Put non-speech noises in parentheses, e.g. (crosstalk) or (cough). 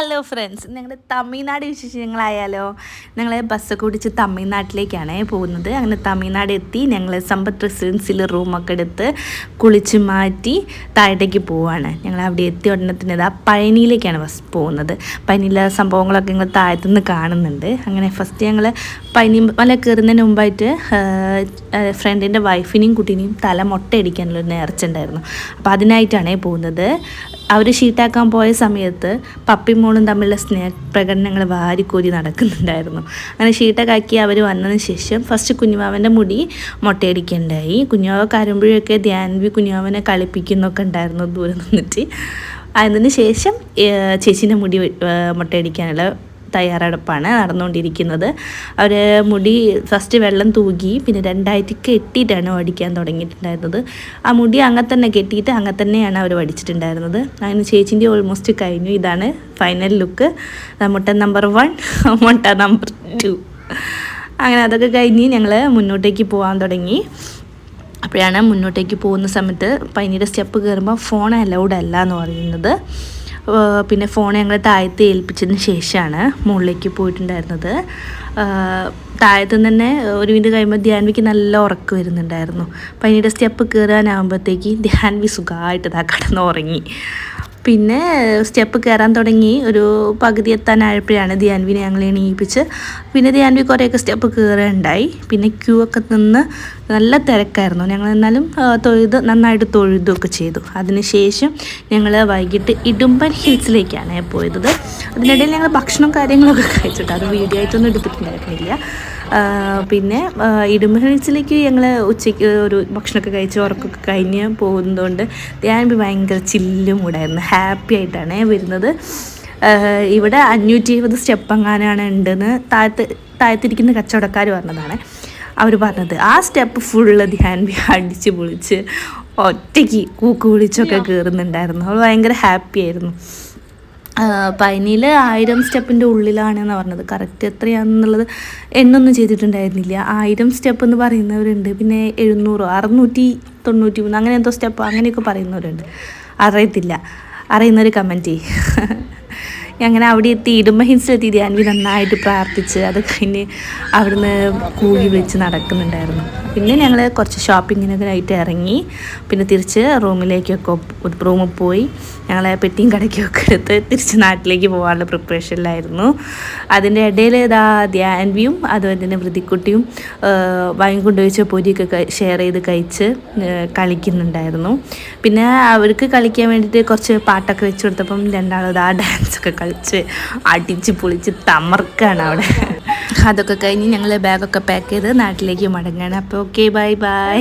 Hello friends ഞങ്ങളുടെ തമിഴ്നാട് വിശേഷങ്ങളായാലോ ഞങ്ങൾ ബസ്സൊക്കെ ഓടിച്ച് തമിഴ്നാട്ടിലേക്കാണ് പോകുന്നത്. അങ്ങനെ തമിഴ്നാട് എത്തി ഞങ്ങൾ സമ്പത്ത് റെസിഡൻസിൽ റൂമൊക്കെ എടുത്ത് കുളിച്ച് മാറ്റി താഴത്തേക്ക് പോവാണ്. ഞങ്ങൾ അവിടെ എത്തി ഉടനെ ഇതാ പഴനിയിലേക്കാണ് ബസ് പോകുന്നത്. പഴനിയിലെ സംഭവങ്ങളൊക്കെ ഞങ്ങൾ താഴത്തുനിന്ന് കാണുന്നുണ്ട്. അങ്ങനെ ഫസ്റ്റ് ഞങ്ങൾ പനി മല കയറുന്നതിന് മുമ്പായിട്ട് ഫ്രണ്ടിന്റെ വൈഫിനെയും കുട്ടീനെയും തല മുട്ടയടിക്കാനുള്ള നേർച്ചുണ്ടായിരുന്നു അപ്പോൾ അതിനായിട്ടാണ് പോകുന്നത്. അവർ ഷീട്ടാക്കാൻ പോയ സമയത്ത് പപ്പി മോളും തമ്മിലുള്ള സ്നേഹ പ്രകടനങ്ങൾ വാരിക്കോരി നടക്കുന്നുണ്ടായിരുന്നു. അങ്ങനെ ഷീട്ടൊക്കെ ആക്കി അവർ വന്നതിന് ശേഷം ഫസ്റ്റ് കുഞ്ഞുമാവന്റെ മുടി മുട്ടയടിക്കുണ്ടായി. കുഞ്ഞുമാവ കരുമ്പോഴൊക്കെ ധ്യാൻവി കുഞ്ഞുമാവനെ കളിപ്പിക്കുന്നൊക്കെ ഉണ്ടായിരുന്നു ദൂരെ നിന്നിട്ട്. അതിന് ശേഷം ചേച്ചീന്റെ മുടി മുട്ടയടിക്കാനുള്ള തയ്യാറെടുപ്പാണ് നടന്നുകൊണ്ടിരിക്കുന്നത്. അവർ മുടി ഫസ്റ്റ് വെള്ളം തൂകി പിന്നെ രണ്ടായിട്ട് കെട്ടിയിട്ടാണ് വടിക്കാൻ തുടങ്ങിയിട്ടുണ്ടായിരുന്നത്. ആ മുടി അങ്ങനെ തന്നെ കെട്ടിയിട്ട് അങ്ങനെ തന്നെയാണ് അവർ വടിച്ചിട്ടുണ്ടായിരുന്നത്. അതിന് ചേച്ചിന്റെ ഓൾമോസ്റ്റ് കഴിഞ്ഞു. ഇതാണ് ഫൈനൽ ലുക്ക് മുട്ട നമ്പർ വൺ മുട്ട നമ്പർ ടു അങ്ങനെ അതൊക്കെ കഴിഞ്ഞ് ഞങ്ങൾ മുന്നോട്ടേക്ക് പോകാൻ തുടങ്ങി. അപ്പോഴാണ് മുന്നോട്ടേക്ക് പോകുന്ന സമയത്ത് പനിയുടെ സ്റ്റെപ്പ് കയറുമ്പോൾ ഫോൺ അലൗഡ് അല്ല എന്ന് പറയുന്നത്. പിന്നെ ഫോൺ ഞങ്ങൾ താഴത്ത് ഏൽപ്പിച്ചതിന് ശേഷമാണ് മുകളിലേക്ക് പോയിട്ടുണ്ടായിരുന്നത്. താഴത്തു തന്നെ ഒരു മിനിറ്റ് കഴിയുമ്പോൾ ധ്യാൻവിക്ക് നല്ല ഉറക്കം വരുന്നുണ്ടായിരുന്നു. പനിയുടെ സ്റ്റെപ്പ് കയറാനാകുമ്പോഴത്തേക്ക് ധ്യാൻവി സുഖമായിട്ട് ഇതാ കടന്ന് ഉറങ്ങി. പിന്നെ സ്റ്റെപ്പ് കയറാൻ തുടങ്ങി. ഒരു പകുതി എത്താനായപ്പോഴാണ് ധ്യാൻവിനെ ഞങ്ങൾ എണീപ്പിച്ച്. പിന്നെ ധ്യാൻവി കുറേയൊക്കെ സ്റ്റെപ്പ് കയറുകയുണ്ടായി പിന്നെ ക്യൂ ഒക്കെ നിന്ന് നല്ല തിരക്കായിരുന്നു. ഞങ്ങൾ എന്നാലും തൊഴുത് നന്നായിട്ട് തൊഴുതൊക്കെ ചെയ്തു. അതിനുശേഷം ഞങ്ങൾ വൈകിട്ട് ഇടുമ്പൻ ഹിൽസിലേക്കാണ് പോയത്. അതിനിടയിൽ ഞങ്ങൾ ഭക്ഷണം കാര്യങ്ങളൊക്കെ കഴിച്ചിട്ട് അത് വീഡിയോ ആയിട്ടൊന്നും എടുത്തിട്ടുണ്ടായിരുന്നില്ല. പിന്നെ ഇടുമ്പൻ ഹിൽസിലേക്ക് ഞങ്ങൾ ഉച്ചയ്ക്ക് ഒരു ഭക്ഷണമൊക്കെ കഴിച്ച് ഉറക്കൊക്കെ കഴിഞ്ഞ് പോകുന്നതുകൊണ്ട് ഞാൻ ഭയങ്കര ചില്ലും കൂടായിരുന്നു. ഹാപ്പി ആയിട്ടാണ് വരുന്നത്. ഇവിടെ അഞ്ഞൂറ്റി ഇരുപത് സ്റ്റെപ്പ് എങ്ങാനാണ് ഉണ്ടെന്ന് താഴത്ത് താഴത്തിരിക്കുന്ന കച്ചവടക്കാർ പറഞ്ഞതാണ്. അവർ പറഞ്ഞത് ആ സ്റ്റെപ്പ് ഫുള്ള് ധ്യാൻ അടിച്ച് പൊളിച്ച് ഒറ്റയ്ക്ക് കൂക്ക് വിളിച്ചൊക്കെ കയറുന്നുണ്ടായിരുന്നു അവൾ ഭയങ്കര ഹാപ്പി ആയിരുന്നു. പനിയിൽ ആയിരം സ്റ്റെപ്പിന്റെ ഉള്ളിലാണെന്ന് പറഞ്ഞത്. കറക്റ്റ് എത്രയാണെന്നുള്ളത് എണ്ണൊന്നും ചെയ്തിട്ടുണ്ടായിരുന്നില്ല. ആയിരം സ്റ്റെപ്പ് എന്ന് പറയുന്നവരുണ്ട്. പിന്നെ എഴുന്നൂറോ അറുന്നൂറ്റി തൊണ്ണൂറ്റി മൂന്ന് അങ്ങനെ എന്തോ സ്റ്റെപ്പ് അങ്ങനെയൊക്കെ പറയുന്നവരുണ്ട്. അറിയത്തില്ല. അറിയുന്നവർ കമന്റ് (laughs) അങ്ങനെ അവിടെ എത്തി ഇടുമ്പ ഹിൽസിലെത്തി ധ്യാൻവി നന്നായിട്ട് പ്രാർത്ഥിച്ച് അത് കഴിഞ്ഞ് അവിടുന്ന് കൂടി വിളിച്ച് നടക്കുന്നുണ്ടായിരുന്നു. പിന്നെ ഞങ്ങൾ കുറച്ച് ഷോപ്പിങ്ങിനൊക്കെ ആയിട്ട് ഇറങ്ങി. പിന്നെ തിരിച്ച് റൂമിലേക്കൊക്കെ റൂമിൽ പോയി. ഞങ്ങളെ പെട്ടിയും കടയ്ക്കൊക്കെ എടുത്ത് തിരിച്ച് നാട്ടിലേക്ക് പോകാനുള്ള പ്രിപ്പറേഷനിലായിരുന്നു അതിന്റെ ഇടയിൽ ഇതാ ധ്യാൻവിയും അതുപോലെ തന്നെ വൃതിക്കുട്ടിയും വാങ്ങി കൊണ്ടുവച്ച പൊരിയൊക്കെ ഷെയർ ചെയ്ത് കഴിച്ച് കളിക്കുന്നുണ്ടായിരുന്നു. പിന്നെ അവർക്ക് കളിക്കാൻ വേണ്ടിയിട്ട് കുറച്ച് പാട്ടൊക്കെ വെച്ച് കൊടുത്തപ്പം രണ്ടാളും ആ ഡാൻസൊക്കെ കളിച്ച് അടിച്ച് പൊളിച്ച് തമർക്കാണ് അവിടെ. അതൊക്കെ കഴിഞ്ഞ് ഞങ്ങൾ ബാഗൊക്കെ പാക്ക് ചെയ്ത് നാട്ടിലേക്ക് മടങ്ങുകയാണ് അപ്പോൾ ഓക്കെ ബൈ ബൈ